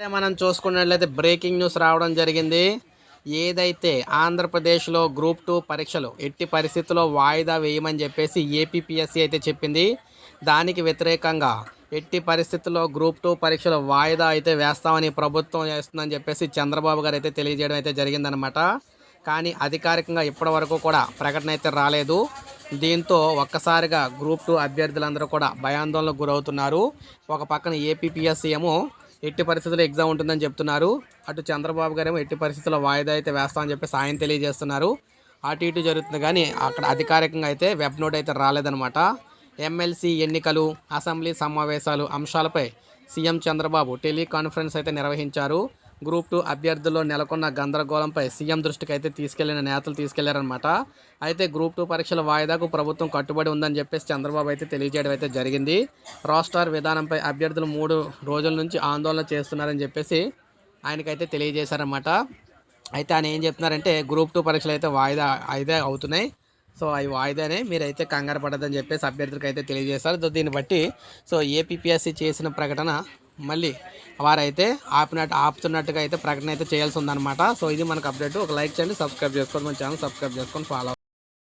మనం చూసుకున్నట్లయితే breaking news రావడం జరిగింది. ఏదైతే ఆంధ్రప్రదేశ్లో గ్రూప్ టూ పరీక్షలు ఎట్టి పరిస్థితుల్లో వాయిదా వేయమని చెప్పేసి ఏపీపీఎస్సీ అయితే చెప్పింది. దానికి వ్యతిరేకంగా ఎట్టి పరిస్థితుల్లో గ్రూప్ టూ పరీక్షలు వాయిదా అయితే వేస్తామని ప్రభుత్వం చేస్తుందని చెప్పేసి చంద్రబాబు గారు అయితే తెలియజేయడం అయితే జరిగిందనమాట కానీ అధికారికంగా ఇప్పటి వరకు కూడా ప్రకటన అయితే రాలేదు. దీంతో ఒక్కసారిగా గ్రూప్ టూ అభ్యర్థులందరూ కూడా భయాందోళనకు గురవుతున్నారు. ఒక పక్కన ఏపీపీఎస్సీ ఏమో ఎట్టి పరిస్థితుల్లో ఎగ్జామ్ ఉంటుందని చెప్తున్నారు. అటు చంద్రబాబు గారేమో ఎట్టి పరిస్థితుల్లో వాయిదా అయితే వేస్తామని చెప్పి సాయం తెలియజేస్తున్నారు. అటు ఇటు జరుగుతుంది కానీ అక్కడ అధికారికంగా అయితే వెబ్ నోట్ అయితే రాలేదనమాట ఎమ్మెల్సీ ఎన్నికలు అసెంబ్లీ సమావేశాలు అంశాలపై సీఎం చంద్రబాబు టెలికాన్ఫరెన్స్ అయితే నిర్వహించారు. గ్రూప్ టూ అభ్యర్థుల్లో నెలకొన్న గందరగోళంపై సీఎం దృష్టికి అయితే తీసుకెళ్ళిన నేతలు తీసుకెళ్ళారనమాట అయితే గ్రూప్ టూ పరీక్షల వాయిదాకు ప్రభుత్వం కట్టుబడి ఉందని చెప్పేసి చంద్రబాబు అయితే తెలియజేయడం అయితే జరిగింది. రోస్టార్ విధానంపై అభ్యర్థులు మూడు రోజుల నుంచి ఆందోళన చేస్తున్నారని చెప్పేసి ఆయనకైతే తెలియజేశారనమాట అయితే ఆయన ఏం చెప్తున్నారంటే గ్రూప్ టూ పరీక్షలు అయితే వాయిదా అయితే అవుతున్నాయి. సో అవి వాయిదానే మీరైతే కంగారు పడదని చెప్పేసి అభ్యర్థులకు అయితే తెలియజేశారు దీన్ని బట్టి సో ఏపీపీఎస్సీ చేసిన ప్రకటన మళ్ళీ వారైతే ఆపినట్టు ఆపుతున్నట్టుగా అయితే ప్రకటన అయితే చేయాల్సి ఉందన్నమాట. సో ఇది మనకు అప్డేట్ ఒక లైక్ చేయండి సబ్స్క్రైబ్ చేసుకోండి మన ఛానల్ సబ్స్క్రైబ్ చేసుకొని ఫాలో